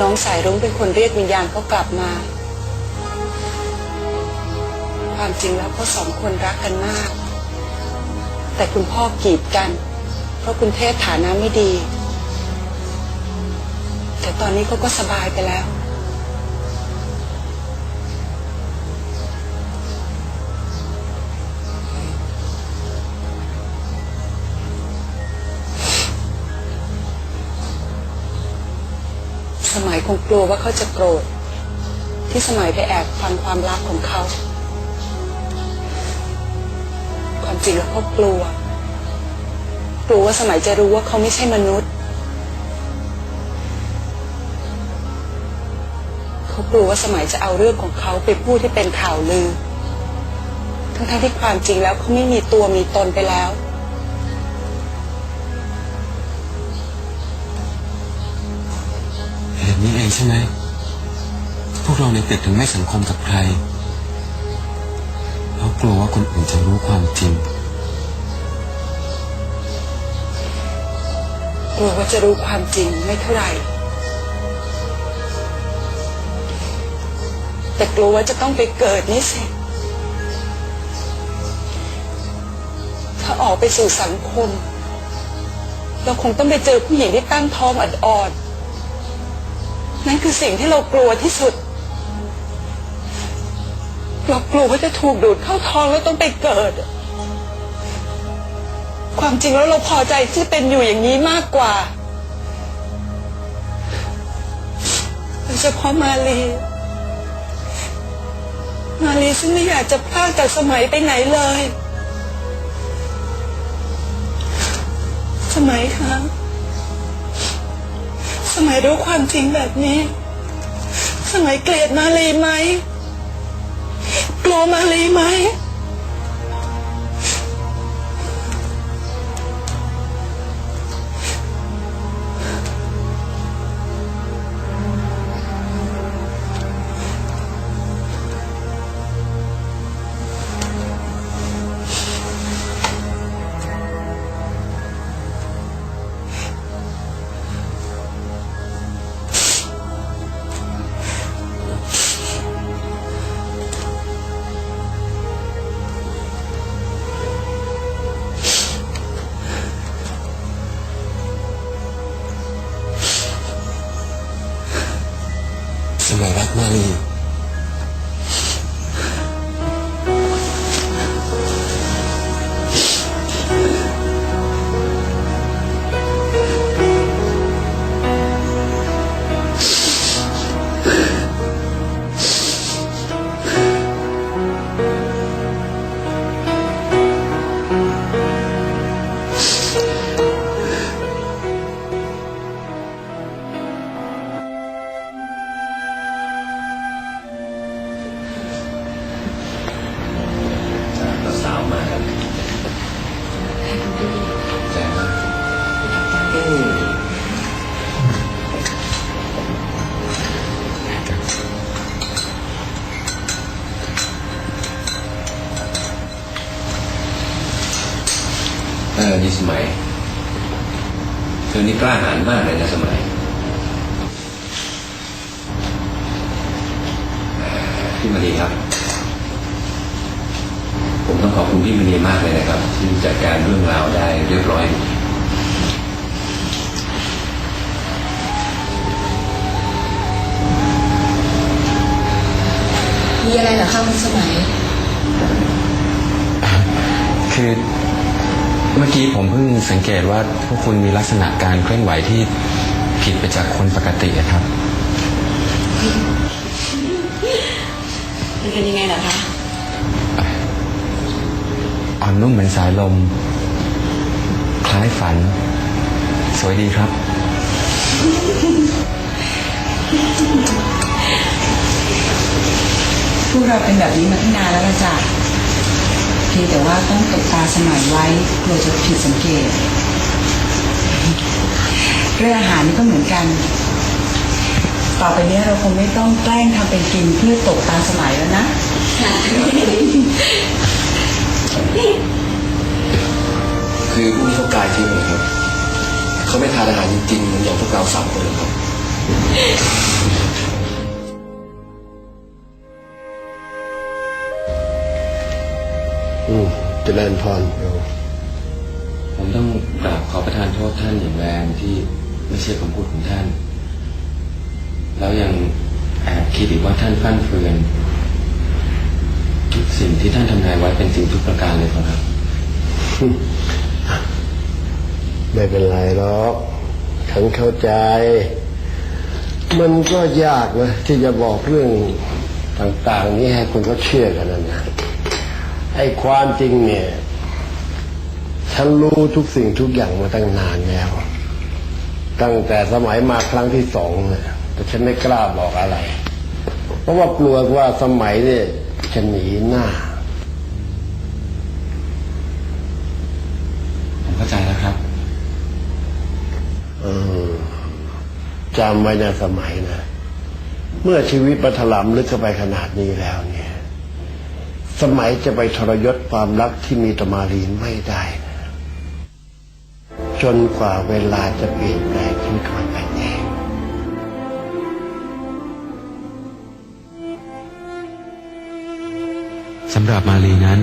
น้องสายรุ้งเป็นคนเรียกวิญญาณเขากลับมา ความจริงแล้วเขาสองคนรักกันมาก แต่คุณพ่อกีดกัน เพราะคุณเทพฐานะไม่ดี แต่ตอนนี้เขาก็สบายไปแล้ว สมัยคงกลัวว่าเขาจะโกรธ ที่สมัยไปแอบฟังความลับของเขา ความจริงแล้วเขากลัว กลัวว่าสมัยจะรู้ว่าเขาไม่ใช่มนุษย์ เขากลัวว่าสมัยจะเอาเรื่องของเขาไปพูดให้เป็นข่าวลือ ทั้งๆที่ความจริงแล้วเขาไม่มีตัวมีตนไปแล้ว ใช่ไหม พวกเราในตึกถึงไม่สังคมกับใคร เพราะกลัวว่าคนอื่นจะรู้ความจริง กลัวว่าจะรู้ความจริงไม่เท่าไหร่ แต่กลัวว่าจะต้องไปเกิดนี่สิ ถ้าออกไปสู่สังคม เราคงต้องไปเจอผู้หญิงที่ตั้งท้องอ่อนๆ นั่นคือสิ่งที่เรากลัวที่สุด เรากลัวว่าจะถูกดูดเข้าท้องแล้วต้องไปเกิด ความจริงแล้วเราพอใจที่เป็นอยู่อย่างนี้มากกว่าโดยเฉพาะมาลี มาลีซึ่งไม่อยากจะพลากจากสมัยไปไหนเลย สมัยคะ สมัยรู้ความจริงแบบนี้ สมัยเกลียดมาลีไหมกลัวมาลีไหม สมั เออนี่สมัย เธอนี่กล้าหาญมากเลยนะสมัยพี่มาดีครับ ผมต้องขอบคุณพี่มณีมากเลยนะครับที่จัดการเรื่องราวได้เรียบร้อยมีอะไรเหรอคะคุณสมัย คือ เมื่อกี้ผมเพิ่งสังเกตว่าพวกคุณมีลักษณะการเคลื่อนไหวที่ผิดไปจากคนปกติอะครับ มันเป็นยังไงเหรอคะ อ่อนนุ่มเหมือนสายลม คล้ายฝัน สวยดีครับ พวกเราเป็นแบบนี้มาตั้งนานแล้วละจ้ะเพียงแต่ว่าต้องตบตาสมัยไว้กลัวจะผิดสังเกต เรื่องอาหารนี่ก็เหมือนกัน ต่อไปนี้เราคงไม่ต้องแกล้งทำเป็นกินเพื่อตกตาสมัยแล้วนะคือพวกนี้เขากายทิ้งเลยครับ เขาไม่ทานอาหารจริงๆเหมือนอย่างพวกเราสามคนเลยครับ อืมเจริญพรโยมผมต้องกราบขอประทานโทษท่านอย่างแรงที่ไม่เชื่อคำพูดของท่าน แล้วยังแอบคิดอีกว่าท่านฟั่นเฟือน ทุกสิ่งที่ท่านทำนายไว้เป็นจริงทุกประการเลยครับไม่เป็นไรหรอกฉันเข้าใจ มันก็ยากนะที่จะบอกเรื่องต่าง ๆ นี้ให้คนเขาเชื่อกันนะนะ ไอ้ความจริงเนี่ย ฉันรู้ทุกสิ่งทุกอย่างมาตั้งนานแล้ว ตั้งแต่สมัยมาครั้งที่สองเนี่ยแต่ฉันไม่กล้าบอกอะไร เพราะว่ากลัวว่าสมัยเนี่ยจะหนีหน้าผมเข้าใจแล้วครับเออจำไว้นะสมัยนะ เมื่อชีวิตประถลำลึกเข้าไปขนาดนี้แล้วเนี่ย สมัยจะไปทรยศความรักที่มีต่อมารีนไม่ได้นะจนกว่าเวลาจะเปลี่ยนแปลงชีวิตของมันเองสำหรับมาลีนั้น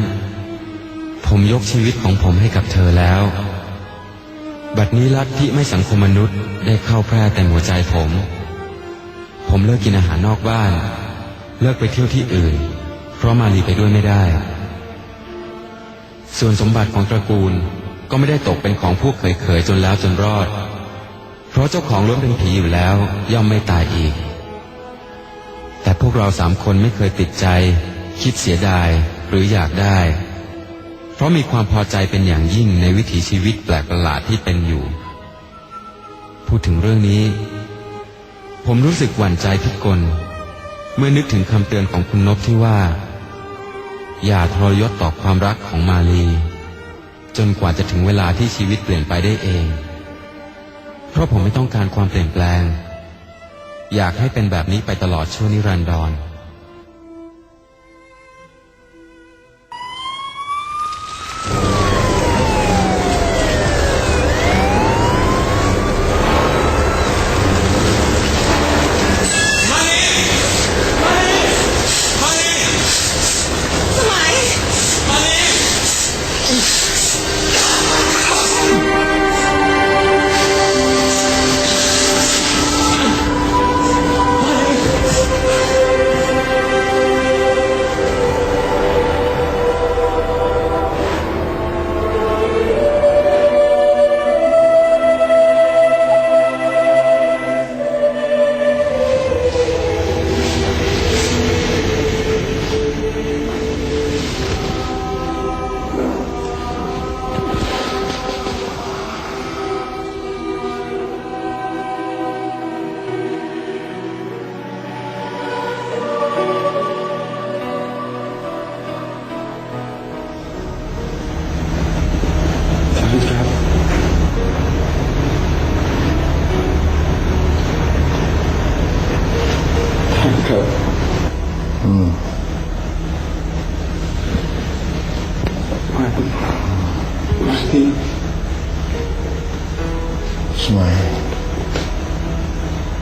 ผมยกชีวิตของผมให้กับเธอแล้ว บัดนี้ลัทธิไม่สังคมมนุษย์ได้เข้าแพร่แต่หัวใจผม ผมเลิกกินอาหารนอกบ้าน เลิกไปเที่ยวที่อื่น ราะมาลีไปด้วยไม่ได้ ส่วนสมบัติของตระกูลก็ไม่ได้ตกเป็นของผู้เขยๆจนแล้วจนรอด เพราะเจ้าของล้วนเป็นผีอยู่แล้วย่อมไม่ตายอีก แต่พวกเราสามคนไม่เคยติดใจ คิดเสียดายหรืออยากได้ เพราะมีความพอใจเป็นอย่างยิ่งในวิถีชีวิตแปลกประหลาดที่เป็นอยู่ พูดถึงเรื่องนี้ ผมรู้สึกหวั่นใจทุกคนเมื่อนึกถึงคำเตือนของคุณนพที่ว่า อย่าทรยศต่อความรักของมาลี จนกว่าจะถึงเวลาที่ชีวิตเปลี่ยนไปได้เอง เพราะผมไม่ต้องการความเปลี่ยนแปลง อยากให้เป็นแบบนี้ไปตลอดชั่วนิรันดร